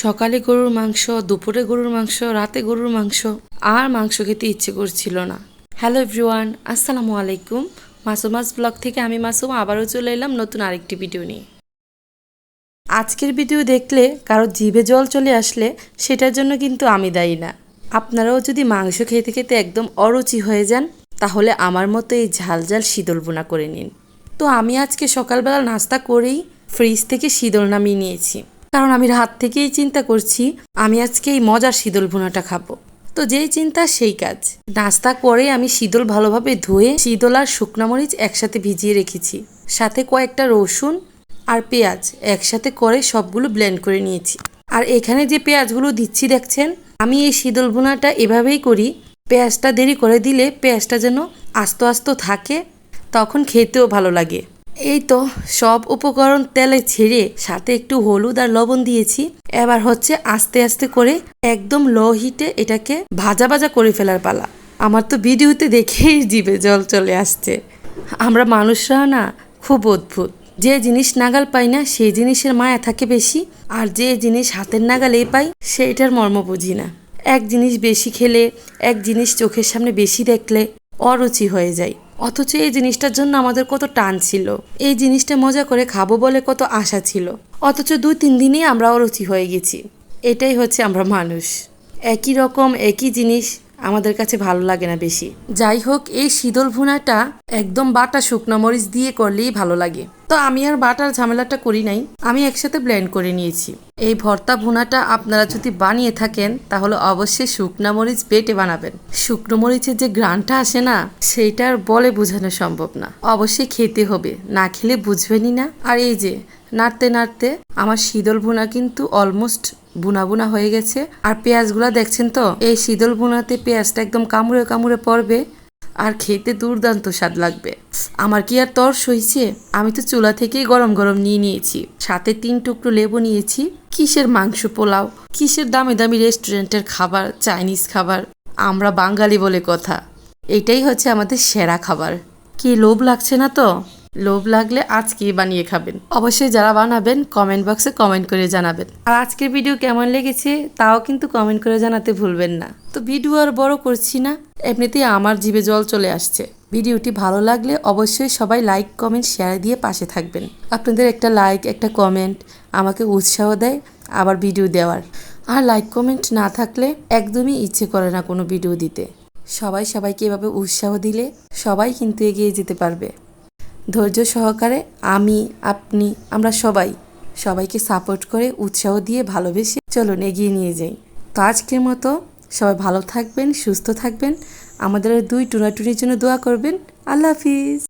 সকালে গরুর মাংস, দুপুরে গরুর মাংস, রাতে গরুর মাংস। আর মাংস খেতে ইচ্ছে করছিল না। হ্যালো এভরিওয়ান, আসসালামু আলাইকুম। মাসুমাস ব্লগ থেকে আমি মাসুম আবারও চলে এলাম নতুন আরেকটি ভিডিও নিয়ে। আজকের ভিডিও দেখলে কারও জিভে জল চলে আসলে সেটার জন্য কিন্তু আমি দায়ী না। আপনারাও যদি মাংস খেতে খেতে একদম অরুচি হয়ে যান, তাহলে আমার মতো এই ঝাল ঝাল শীতল বোনা করে নিন। তো আমি আজকে সকালবেলা নাস্তা করেই ফ্রিজ থেকে শীতল নামিয়ে নিয়েছি। কারণ আমি রাত থেকেই চিন্তা করছি, আমি আজকে এই মজার শীতল ভুনাটা খাব। তো যেই চিন্তা, সেই কাজ। নাস্তা করে আমি শীতল ভালোভাবে ধুয়ে শীতল আর শুকনা মরিচ একসাথে ভিজিয়ে রেখেছি। সাথে কয়েকটা রসুন আর পেঁয়াজ একসাথে করে সবগুলো ব্লেন্ড করে নিয়েছি। আর এখানে যে পেঁয়াজগুলো দিচ্ছি, দেখছেন? আমি এই শীতল ভুনাটা এভাবেই করি। পেঁয়াজটা দেরি করে দিলে পেঁয়াজটা যেন আস্ত আস্ত থাকে, তখন খেতেও ভালো লাগে। এই তো, সব উপকরণ তেলে ছেড়ে সাথে একটু হলুদ আর লবণ দিয়েছি। এবার হচ্ছে আস্তে আস্তে করে একদম লো হিটে এটাকে ভাজা ভাজা করে ফেলার পালা। আমার তো ভিডিওতে দেখেই জিভে জল চলে আসছে। আমরা মানুষরা না খুব অদ্ভুত। যে জিনিস নাগাল পাই না, সেই জিনিসের মায়া থাকে বেশি। আর যে জিনিস হাতের নাগালেই পাই, সেইটার মর্ম বুঝি না। এক জিনিস বেশি খেলে, এক জিনিস চোখের সামনে বেশি দেখলে অরুচি হয়ে যায়। অথচ এই জিনিসটার জন্য আমাদের কত টান ছিল। এই জিনিসটা মজা করে খাব বলে কত আশা ছিল। অথচ দুই তিন দিনেই আমরা অরুচি হয়ে গেছি। এটাই হচ্ছে আমরা মানুষ। একই রকম, একই জিনিস আমাদের কাছে ভালো লাগে না বেশি। যাই হোক, এই শীতল ভুনাটা একদম বাটা শুকনো মরিচ দিয়ে করলেই ভালো লাগে। তো আমি আর বাটার ঝামেলাটা করি নাই। আমি একসাথে ব্লেন্ড করে নিয়েছি। এই ভর্তা ভুনাটা আপনারা যদি বানিয়ে থাকেন, তাহলে অবশ্যই শুকনো মরিচ বেটে বানাবেন। শুকনো মরিচের যে গ্রানটা আসে না, সেইটা আর বলে বোঝানো সম্ভব না। অবশ্যই খেতে হবে, না খেলে বুঝবেনই না। আর এই যে, নাড়তে নাড়তে আমার শীতল ভুনা কিন্তু অলমোস্ট বুনা বুনা হয়ে গেছে। আর পেঁয়াজগুলো দেখছেন তো? এই শীতল ভুনাতে পেঁয়াজটা একদম কামড়ে কামড়ে পড়বে, আর খেতে দুর্দান্ত স্বাদ লাগবে। আমার কি আর তর সইছে? আমি তো চুলা থেকেই গরম গরম নিয়ে নিয়েছি। সাথে তিন টুকরো লেবু নিয়েছি। কিসের মাংস পোলাও? কিসের দামি দামি রেস্টুরেন্টের খাবার? চাইনিজ খাবার? আমরা বাঙালি বলে কথা। এটাই হচ্ছে আমাদের সেরা খাবার। কি লোভ লাগছে না তো? লোভ লাগলে আজকেই বানিয়ে খাবেন। অবশ্যই যারা বানাবেন কমেন্ট বক্সে কমেন্ট করে জানাবেন। আর আজকের ভিডিও কেমন লেগেছে, তাও কিন্তু কমেন্ট করে জানাতে ভুলবেন না। তো ভিডিও আর বড় করছি না, এমনিতেই আমার জিভে জল চলে আসছে। ভিডিওটি ভালো লাগলে অবশ্যই সবাই লাইক, কমেন্ট শেয়ার দিয়ে পাশে থাকবেন। আপনাদের একটা লাইক একটা কমেন্ট আমাকে উৎসাহ দেয় আবার ভিডিও দেওয়ার। আর লাইক কমেন্ট না থাকলে একদমই ইচ্ছে করে না কোনো ভিডিও দিতে। সবাই সবাইকে এভাবে উৎসাহ দিলে সবাই কিন্তু এগিয়ে যেতে পারবে। ধৈর্য সহকারে আমি, আপনি, আমরা সবাই সবাইকে সাপোর্ট করে উৎসাহ দিয়ে ভালোবেসে চলুন এগিয়ে নিয়ে যাই। তো আজকের মতো সবাই ভালো থাকবেন সুস্থ থাকবেন। আমাদের দুই টুনাটুনির জন্য দোয়া করবেন। আল্লাহ হাফিজ।